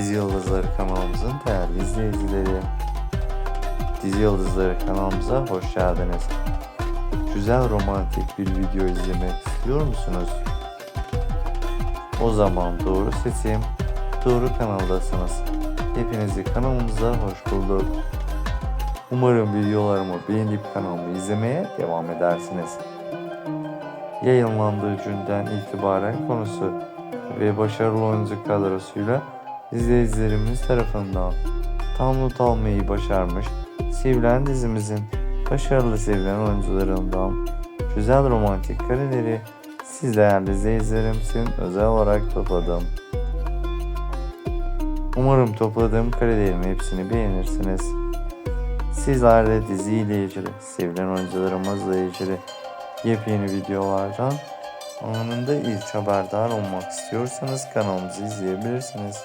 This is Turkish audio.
Dizi Yıldızları kanalımızın değerli izleyicileri. Dizi Yıldızları kanalımıza hoş geldiniz. Güzel romantik bir video izlemek istiyor musunuz? O zaman doğru seçim, doğru kanaldasınız. Hepinizi kanalımıza hoş bulduk. Umarım videolarımı beğenip kanalımı izlemeye devam edersiniz. Yayınlandığı günden itibaren konusu ve başarılı oyuncu kadrosuyla izleyicilerimiz tarafından tam not almayı başarmış sevilen dizimizin başarılı sevilen oyuncularından güzel romantik kareleri siz değerli izleyicilerimizin özel olarak topladım. Umarım topladığım karelerin hepsini beğenirsiniz. Sizler de diziyle ilgili, sevilen oyuncularımızla ilgili yepyeni videolardan anında ilk haberdar olmak istiyorsanız kanalımızı izleyebilirsiniz.